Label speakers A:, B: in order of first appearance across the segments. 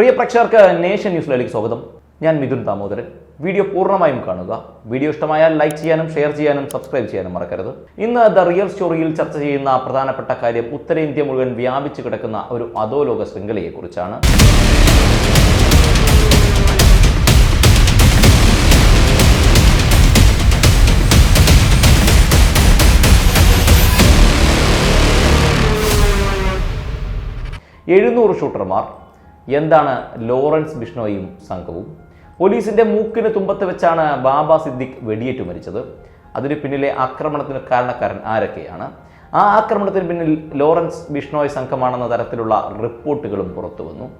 A: പ്രിയ പ്രേക്ഷകർക്ക് നേഷൻ ന്യൂസിലേക്ക് സ്വാഗതം. ഞാൻ മിഥുൻ ദാമോദരൻ. വീഡിയോ പൂർണമായും കാണുക. വീഡിയോ ഇഷ്ടമായാൽ ലൈക്ക് ചെയ്യാനും ഷെയർ ചെയ്യാനും സബ്സ്ക്രൈബ് ചെയ്യാനും മറക്കരുത്. ഇന്ന് ദ റിയൽ സ്റ്റോറിയിൽ ചർച്ച ചെയ്യുന്ന പ്രധാനപ്പെട്ട കാര്യം ഉത്തരേന്ത്യ മുഴുവൻ വ്യാപിച്ചു കിടക്കുന്ന ഒരു അധോലോക ശൃംഖലയെക്കുറിച്ചാണ്. എഴുന്നൂറ് ഷൂട്ടർമാർ എന്താണ് ലോറൻസ് ബിഷ്ണോയും സംഘവും? പോലീസിന്റെ മൂക്കിന് തുമ്പത്ത് വെച്ചാണ് ബാബ സിദ്ദിഖ് വെടിയേറ്റു മരിച്ചത്. അതിന് പിന്നിലെ ആക്രമണത്തിന് കാരണക്കാരൻ ആരൊക്കെയാണ്? ആ ആക്രമണത്തിന് പിന്നിൽ ലോറൻസ് ബിഷ്ണോയ് സംഘമാണെന്ന തരത്തിലുള്ള റിപ്പോർട്ടുകളും പുറത്തു വന്നു.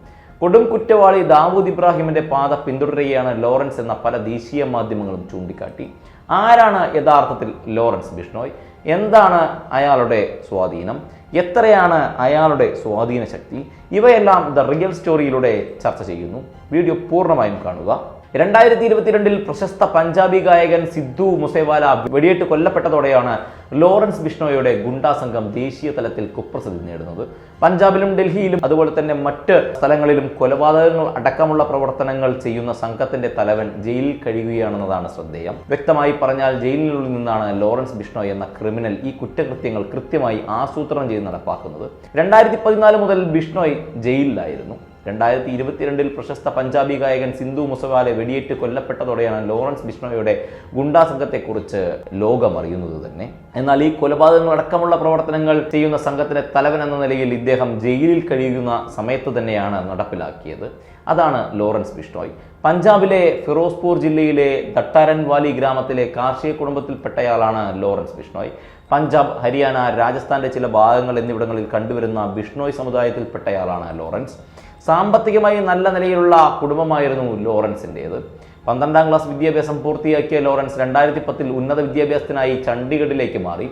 A: കൊടും കുറ്റവാളി ദാവൂദ് ഇബ്രാഹിമിന്റെ പാത പിന്തുടരുകയാണ് ലോറൻസ് എന്ന പല ദേശീയ മാധ്യമങ്ങളും ചൂണ്ടിക്കാട്ടി. ആരാണ് യഥാർത്ഥത്തിൽ ലോറൻസ് ബിഷ്ണോയ്? എന്താണ് അയാളുടെ സ്വാധീനം? എത്രയാണ് അയാളുടെ സ്വാധീന ശക്തി ഇവയെല്ലാം ദ റിയൽ സ്റ്റോറിയിലൂടെ ചർച്ച ചെയ്യുന്നു. വീഡിയോ പൂർണമായും കാണുക. രണ്ടായിരത്തി ഇരുപത്തിരണ്ടിൽ പ്രശസ്ത പഞ്ചാബി ഗായകൻ സിദ്ധു മുസേവാല വെടിയേറ്റ് കൊല്ലപ്പെട്ടതോടെയാണ് ലോറൻസ് ബിഷ്ണോയുടെ ഗുണ്ടാ സംഘം ദേശീയ തലത്തിൽ കുപ്രസിദ്ധി നേടുന്നത്. പഞ്ചാബിലും ഡൽഹിയിലും അതുപോലെ തന്നെ മറ്റ് സ്ഥലങ്ങളിലും കൊലപാതകങ്ങൾ അടക്കമുള്ള പ്രവർത്തനങ്ങൾ ചെയ്യുന്ന സംഘത്തിന്റെ തലവൻ ജയിലിൽ കഴിയുകയാണെന്നതാണ് ശ്രദ്ധേയം. വ്യക്തമായി പറഞ്ഞാൽ ജയിലിനുള്ളിൽ നിന്നാണ് ലോറൻസ് ബിഷ്ണോയ് എന്ന ക്രിമിനൽ ഈ കുറ്റകൃത്യങ്ങൾ കൃത്യമായി ആസൂത്രണം ചെയ്ത് നടപ്പാക്കുന്നത്. രണ്ടായിരത്തി പതിനാല് മുതൽ ബിഷ്ണോയ് ജയിലിലായിരുന്നു. രണ്ടായിരത്തി ഇരുപത്തിരണ്ടിൽ പ്രശസ്ത പഞ്ചാബി ഗായകൻ സിന്ധു മുസവാലെ വെടിയേറ്റ് കൊല്ലപ്പെട്ടതോടെയാണ് ലോറൻസ് ബിഷ്ണോയുടെ ഗുണ്ടാ സംഘത്തെക്കുറിച്ച് ലോകം അറിയുന്നത് തന്നെ. എന്നാൽ ഈ കൊലപാതകങ്ങൾ അടക്കമുള്ള പ്രവർത്തനങ്ങൾ ചെയ്യുന്ന സംഘത്തിന്റെ തലവൻ എന്ന നിലയിൽ ഇദ്ദേഹം ജയിലിൽ കഴിയുന്ന സമയത്ത് തന്നെയാണ് നടപ്പിലാക്കിയത്. അതാണ് ലോറൻസ് ബിഷ്ണോയ്. പഞ്ചാബിലെ ഫിറോസ്പൂർ ജില്ലയിലെ ദട്ടാരൻ വാലി ഗ്രാമത്തിലെ കാർഷിക കുടുംബത്തിൽപ്പെട്ടയാളാണ് ലോറൻസ് ബിഷ്ണോയ്. പഞ്ചാബ് ഹരിയാന രാജസ്ഥാന്റെ ചില ഭാഗങ്ങൾ എന്നിവിടങ്ങളിൽ കണ്ടുവരുന്ന ബിഷ്ണോയ് സമുദായത്തിൽപ്പെട്ടയാളാണ് ലോറൻസ്. സാമ്പത്തികമായി നല്ല നിലയിലുള്ള കുടുംബമായിരുന്നു ലോറൻസിന്റേത്. പന്ത്രണ്ടാം ക്ലാസ് വിദ്യാഭ്യാസം പൂർത്തിയാക്കിയ ലോറൻസ് രണ്ടായിരത്തി പത്തിൽ ഉന്നത വിദ്യാഭ്യാസത്തിനായി ചണ്ഡീഗഡിലേക്ക് മാറി.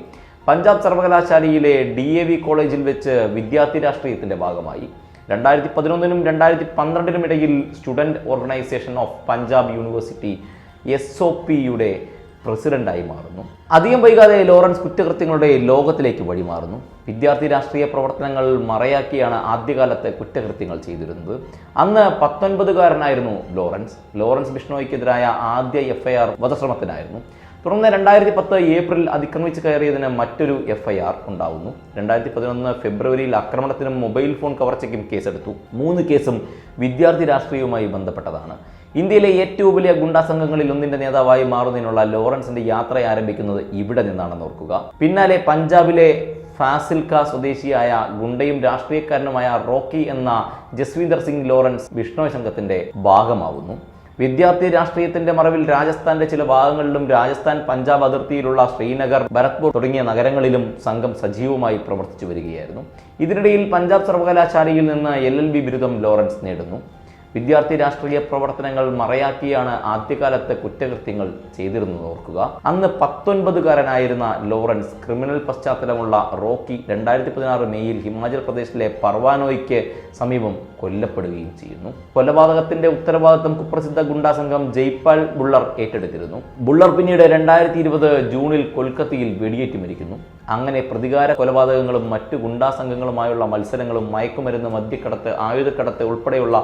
A: പഞ്ചാബ് സർവകലാശാലയിലെ ഡി എ വി കോളേജിൽ വെച്ച് വിദ്യാർത്ഥി രാഷ്ട്രീയത്തിന്റെ ഭാഗമായി. രണ്ടായിരത്തി പതിനൊന്നിനും രണ്ടായിരത്തി പന്ത്രണ്ടിനും ഇടയിൽ student organisation of Punjab university S O പിയുടെ പ്രസിഡന്റായി മാറുന്നു. അധികം വൈകാതെ ലോറൻസ് കുറ്റകൃത്യങ്ങളുടെ ലോകത്തിലേക്ക് വഴിമാറുന്നു വിദ്യാർത്ഥി രാഷ്ട്രീയ പ്രവർത്തനങ്ങൾ മറയാക്കിയാണ് ആദ്യകാലത്തെ കുറ്റകൃത്യങ്ങൾ ചെയ്തിരുന്നത്. അന്ന് പത്തൊൻപതുകാരനായിരുന്നു ലോറൻസ്. ലോറൻസ് ബിഷ്ണോയ്ക്കെതിരായ ആദ്യ എഫ്ഐആർ വധശ്രമത്തിനായിരുന്നു. തുടർന്ന് രണ്ടായിരത്തി പത്ത് ഏപ്രിൽ അതിക്രമിച്ച് കയറിയതിന് മറ്റൊരു എഫ് ഐ ആർ ഉണ്ടാവുന്നു. രണ്ടായിരത്തി പതിനൊന്ന് ഫെബ്രുവരിയിൽ ആക്രമണത്തിനും മൊബൈൽ ഫോൺ കവർച്ചയ്ക്കും കേസെടുത്തു. മൂന്ന് കേസും വിദ്യാർത്ഥി രാഷ്ട്രീയവുമായി ബന്ധപ്പെട്ടതാണ്. ഇന്ത്യയിലെ ഏറ്റവും വലിയ ഗുണ്ടാ സംഘങ്ങളിൽ ഒന്നിന്റെ നേതാവായി മാറുന്നതിനുള്ള ലോറൻസിന്റെ യാത്ര ആരംഭിക്കുന്നത് ഇവിടെ നിന്നാണെന്ന് ഓർക്കുക. പിന്നാലെ പഞ്ചാബിലെ ഫാസിൽക്ക സ്വദേശിയായ ഗുണ്ടയും രാഷ്ട്രീയക്കാരനുമായ റോക്കി എന്ന ജസ്വീന്ദർ സിംഗ് ലോറൻസ് ബിഷ്ണോയ് സംഘത്തിന്റെ ഭാഗമാവുന്നു. വിദ്യാർത്ഥി രാഷ്ട്രീയത്തിന്റെ മറവിൽ രാജസ്ഥാന്റെ ചില ഭാഗങ്ങളിലും രാജസ്ഥാൻ പഞ്ചാബ് അതിർത്തിയിലുള്ള ശ്രീനഗർ ഭരത്പൂർ തുടങ്ങിയ നഗരങ്ങളിലും സംഘം സജീവമായി പ്രവർത്തിച്ചു വരികയായിരുന്നു. ഇതിനിടയിൽ പഞ്ചാബ് സർവകലാശാലയിൽ നിന്ന് എൽ എൽ ബി ബിരുദം ലോറൻസ് നേടുന്നു. വിദ്യാർത്ഥി രാഷ്ട്രീയ പ്രവർത്തനങ്ങൾ മറയാക്കിയാണ് ആദ്യകാലത്തെ കുറ്റകൃത്യങ്ങൾ ചെയ്തിരുന്നത് ഓർക്കുക. അന്ന് പത്തൊൻപതുകാരനായിരുന്ന ലോറൻസ് ക്രിമിനൽ പശ്ചാത്തലമുള്ള റോക്കി രണ്ടായിരത്തി പതിനാറ് മെയ്യിൽ ഹിമാചൽ പ്രദേശിലെ പർവാനോയ്ക്ക് സമീപം കൊല്ലപ്പെടുകയും ചെയ്യുന്നു. കൊലപാതകത്തിന്റെ ഉത്തരവാദിത്വം കുപ്രസിദ്ധ ഗുണ്ടാ സംഘം ജയ്പാൽ ബുള്ളർ ഏറ്റെടുത്തിരുന്നു. ബുള്ളർ പിന്നീട് രണ്ടായിരത്തി ഇരുപത് ജൂണിൽ കൊൽക്കത്തയിൽ വെടിയേറ്റ് മരിക്കുന്നു. അങ്ങനെ പ്രതികാര കൊലപാതകങ്ങളും മറ്റു ഗുണ്ടാ സംഘങ്ങളുമായുള്ള മത്സരങ്ങളും മയക്കുമരുന്ന് മദ്യക്കടത്ത് ആയുധക്കടത്ത് ഉൾപ്പെടെയുള്ള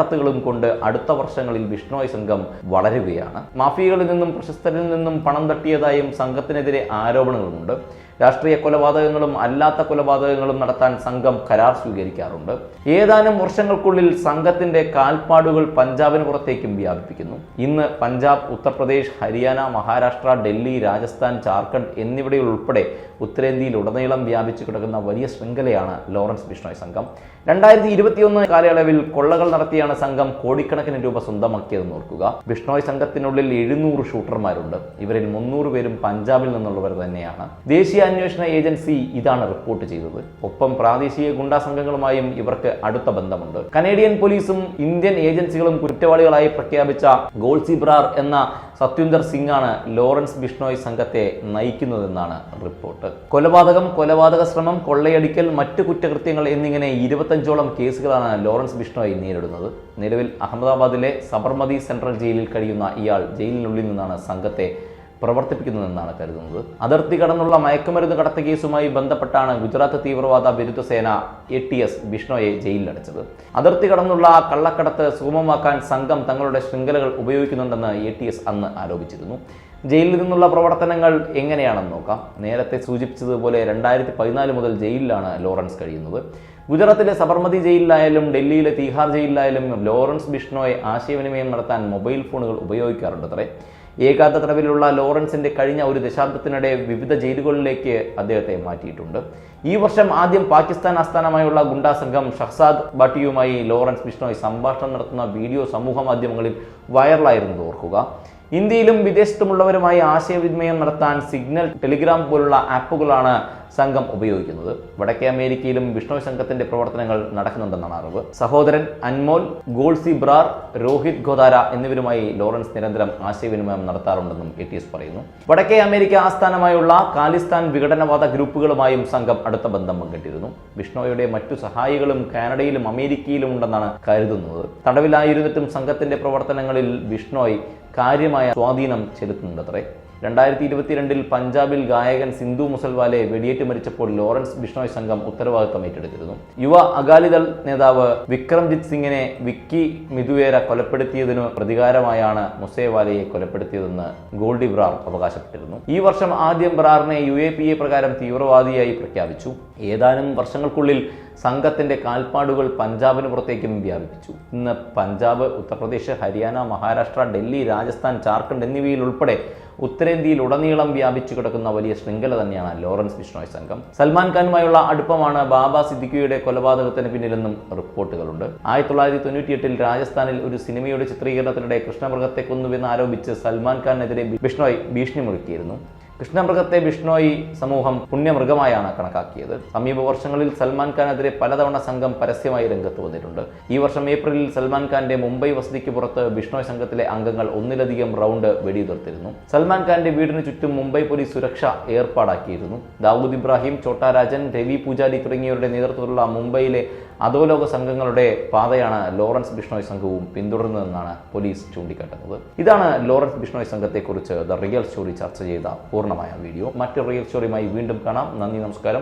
A: കള്ളക്കടത്തുകളും കൊണ്ട് അടുത്ത വർഷങ്ങളിൽ ബിഷ്ണോയ് സംഘം വളരുകയാണ്. മാഫിയകളിൽ നിന്നും പ്രശസ്തരിൽ നിന്നും പണം തട്ടിയതായും സംഘത്തിനെതിരെ ആരോപണങ്ങളുമുണ്ട് രാഷ്ട്രീയ കൊലപാതകങ്ങളും അല്ലാത്ത കൊലപാതകങ്ങളും നടത്താൻ സംഘം കരാർ സ്വീകരിക്കാറുണ്ട്. ഏതാനും വർഷങ്ങൾക്കുള്ളിൽ സംഘത്തിന്റെ കാൽപ്പാടുകൾ പഞ്ചാബിന് പുറത്തേക്കും വ്യാപിപ്പിക്കുന്നു. ഇന്ന് പഞ്ചാബ് ഉത്തർപ്രദേശ് ഹരിയാന മഹാരാഷ്ട്ര ഡൽഹി രാജസ്ഥാൻ ജാർഖണ്ഡ് എന്നിവിടയിൽ ഉൾപ്പെടെ ഉത്തരേന്ത്യയിൽ ഉടനീളം വ്യാപിച്ചു കിടക്കുന്ന വലിയ ശൃംഖലയാണ് ലോറൻസ് ബിഷ്ണോയ് സംഘം. രണ്ടായിരത്തി ഇരുപത്തിയൊന്ന് കാലയളവിൽ കൊള്ളകൾ നടത്തിയാണ് സംഘം കോടിക്കണക്കിന് രൂപ സ്വന്തമാക്കിയതെന്ന് ഓർക്കുക. ബിഷ്ണോയ് സംഘത്തിനുള്ളിൽ എഴുന്നൂറ് ഷൂട്ടർമാരുണ്ട്. ഇവരിൽ മുന്നൂറ് പേരും പഞ്ചാബിൽ നിന്നുള്ളവർ തന്നെയാണ്. ദേശീയ അന്വേഷണ ഏജൻസി ഇതാണ് റിപ്പോർട്ട് ചെയ്തത്. ഒപ്പം പ്രാദേശിക ഗുണ്ടാ സംഘങ്ങളുമായും ഇവർക്ക് അടുത്ത ബന്ധമുണ്ട്. കനേഡിയൻ പോലീസും ഇന്ത്യൻ ഏജൻസികളും കുറ്റവാളികളായി പ്രഖ്യാപിച്ച ഗോൾസിബ്രാർ എന്ന സത്യുന്ദർ സിംഗ് ആണ് ലോറൻസ് ബിഷ്ണോയ് സംഘത്തെ നയിക്കുന്നതെന്നാണ് റിപ്പോർട്ട്. കൊലപാതകം കൊലപാതക ശ്രമം കൊള്ളയടിക്കൽ മറ്റു കുറ്റകൃത്യങ്ങൾ എന്നിങ്ങനെ ഇരുപത്തഞ്ചോളം കേസുകളാണ് ലോറൻസ് ബിഷ്ണോയ് നേരിടുന്നത്. നിലവിൽ അഹമ്മദാബാദിലെ സബർമതി സെൻട്രൽ ജയിലിൽ കഴിയുന്ന ഇയാൾ ജയിലിനുള്ളിൽ നിന്നാണ് സംഘത്തെ പ്രവർത്തിപ്പിക്കുന്നതെന്നാണ് കരുതുന്നത്. അതിർത്തി കടന്നുള്ള മയക്കുമരുന്ന് കടത്ത കേസുമായി ബന്ധപ്പെട്ടാണ് ഗുജറാത്ത് തീവ്രവാദ വിരുദ്ധ സേന എ ടി എസ് ബിഷ്ണോയെ ജയിലിലടച്ചത്. അതിർത്തി കടന്നുള്ള കള്ളക്കടത്ത് സുഗമമാക്കാൻ സംഘം തങ്ങളുടെ ശൃംഖലകൾ ഉപയോഗിക്കുന്നുണ്ടെന്ന് എ ടി എസ് അന്ന് ആരോപിച്ചിരുന്നു. ജയിലിൽ നിന്നുള്ള പ്രവർത്തനങ്ങൾ എങ്ങനെയാണെന്ന് നോക്കാം. നേരത്തെ സൂചിപ്പിച്ചതുപോലെ രണ്ടായിരത്തി പതിനാല് മുതൽ ജയിലിലാണ് ലോറൻസ് കഴിയുന്നത്. ഗുജറാത്തിലെ സബർമതി ജയിലിലായാലും ഡൽഹിയിലെ തീഹാർ ജയിലിലായാലും ലോറൻസ് ബിഷ്ണോയെ ആശയവിനിമയം നടത്താൻ മൊബൈൽ ഫോണുകൾ ഉപയോഗിക്കാറുണ്ടത്രേ. ഏകാന്ത തടവിലുള്ള ലോറൻസിന്റെ കഴിഞ്ഞ ഒരു ദശാബ്ദത്തിനിടെ വിവിധ ജയിലുകളിലേക്ക് അദ്ദേഹത്തെ മാറ്റിയിട്ടുണ്ട്. ഈ വർഷം ആദ്യം പാകിസ്ഥാൻ ആസ്ഥാനമായുള്ള ഗുണ്ടാ സംഘം ഷഹ്സാദ് ബാട്ടിയുമായി ലോറൻസ് ബിഷ്ണോയ് സംഭാഷണം നടത്തുന്ന വീഡിയോ സമൂഹ മാധ്യമങ്ങളിൽ വൈറലായിരുന്നു ഓർക്കുക. ഇന്ത്യയിലും വിദേശത്തുമുള്ളവരുമായി ആശയവിനിമയം നടത്താൻ സിഗ്നൽ ടെലിഗ്രാം പോലുള്ള ആപ്പുകളാണ് സംഘം ഉപയോഗിക്കുന്നത്. വടക്കേ അമേരിക്കയിലും വിഷ്ണു സംഘത്തിന്റെ പ്രവർത്തനങ്ങൾ നടക്കുന്നുണ്ടെന്നാണ് അറിവ്. സഹോദരൻ അൻമോൽ ഗോൾസി ബ്രാർ രോഹിത് ഗോദാര എന്നിവരുമായി ലോറൻസ് നിരന്തരം ആശയവിനിമയം നടത്താറുണ്ടെന്നും എ ടി എസ് പറയുന്നു. വടക്കേ അമേരിക്ക ആസ്ഥാനമായുള്ള ഖാലിസ്ഥാൻ വിഘടനവാദ ഗ്രൂപ്പുകളുമായും സംഘം അടുത്ത ബന്ധം പങ്കിട്ടിരുന്നു. വിഷ്ണോയുടെ മറ്റു സഹായികളും കാനഡയിലും അമേരിക്കയിലും ഉണ്ടെന്നാണ് കരുതുന്നത്. തടവിലായിരുന്നിട്ടും സംഘത്തിന്റെ പ്രവർത്തനങ്ങളിൽ വിഷ്ണോയ് കാര്യമായ സ്വാധീനം ചെലുത്തുന്നുണ്ടത്രേ. രണ്ടായിരത്തി ഇരുപത്തിരണ്ടിൽ പഞ്ചാബിൽ ഗായകൻ സിന്ധു മുസൽവാലെ വെടിയേറ്റ് മരിച്ചപ്പോൾ ലോറൻസ് ബിഷ്ണോയ് സംഘം ഉത്തരവാദിത്തം ഏറ്റെടുത്തിരുന്നു. യുവ അകാലിദൾ നേതാവ് വിക്രംജിത് സിംഗിനെ വിക്കി മിതുവേര കൊലപ്പെടുത്തിയതിനു പ്രതികാരമായാണ് മുസേവാലയെ കൊലപ്പെടുത്തിയതെന്ന് ഗോൾഡി ബ്രാർ അവകാശപ്പെട്ടിരുന്നു. ഈ വർഷം ആദ്യം ബ്രാറിനെ യു എ പ്രകാരം തീവ്രവാദിയായി പ്രഖ്യാപിച്ചു. ഏതാനും വർഷങ്ങൾക്കുള്ളിൽ സംഘത്തിന്റെ കാൽപ്പാടുകൾ പഞ്ചാബിന് പുറത്തേക്കും വ്യാപിപ്പിച്ചു. ഇന്ന് പഞ്ചാബ് ഉത്തർപ്രദേശ് ഹരിയാന മഹാരാഷ്ട്ര ഡൽഹി രാജസ്ഥാൻ ജാർഖണ്ഡ് എന്നിവയിൽ ഉൾപ്പെടെ ഉത്തരേന്ത്യയിൽ ഉടനീളം വ്യാപിച്ചു കിടക്കുന്ന വലിയ ശൃംഖല തന്നെയാണ് ലോറൻസ് ബിഷ്ണോയ് സംഘം. സൽമാൻ ഖാനുമായുള്ള അടുപ്പമാണ് ബാബ സിദ്ദിഖിയുടെ കൊലപാതകത്തിന് പിന്നിലെന്നും റിപ്പോർട്ടുകളുണ്ട്. ആയിരത്തി തൊള്ളായിരത്തി തൊണ്ണൂറ്റിയെട്ടിൽ രാജസ്ഥാനിൽ ഒരു സിനിമയുടെ ചിത്രീകരണത്തിനിടെ കൃഷ്ണമൃഗത്തെ കൊന്നുവെന്ന് ആരോപിച്ച് സൽമാൻ ഖാനെതിരെ ബിഷ്ണോയ് ഭീഷണി മുഴക്കിയിരുന്നു കൃഷ്ണമൃഗത്തെ ബിഷ്ണോയി സമൂഹം പുണ്യമൃഗമായാണ് കണക്കാക്കിയത്. സമീപ വർഷങ്ങളിൽ സൽമാൻ ഖാനെതിരെ പലതവണ സംഘം പരസ്യമായി രംഗത്ത് വന്നിട്ടുണ്ട്. ഈ വർഷം ഏപ്രിലിൽ സൽമാൻ ഖാന്റെ മുംബൈ വസതിക്ക് പുറത്ത് ബിഷ്ണോയ് സംഘത്തിലെ അംഗങ്ങൾ ഒന്നിലധികം റൗണ്ട് വെടിയുതിർത്തിരുന്നു. സൽമാൻ ഖാന്റെ വീടിന് ചുറ്റും മുംബൈ പോലീസ് സുരക്ഷ ഏർപ്പാടാക്കിയിരുന്നു. ദാവൂദ് ഇബ്രാഹിം ചോട്ടാരാജൻ രവി പൂജാരി തുടങ്ങിയവരുടെ നേതൃത്വത്തിലുള്ള മുംബൈയിലെ അധോലോക സംഘങ്ങളുടെ പാതയാണ് ലോറൻസ് ബിഷ്ണോയ് സംഘവും പിന്തുടരുന്നതെന്നാണ് പോലീസ് ചൂണ്ടിക്കാട്ടുന്നത്. ഇതാണ് ലോറൻസ് ബിഷ്ണോയ് സംഘത്തെക്കുറിച്ച് ദ റിയൽ സ്റ്റോറി ചർച്ച ചെയ്ത പൂർണമായ വീഡിയോ. മറ്റൊരു റിയൽ സ്റ്റോറിയുമായി വീണ്ടും കാണാം. നന്ദി നമസ്കാരം.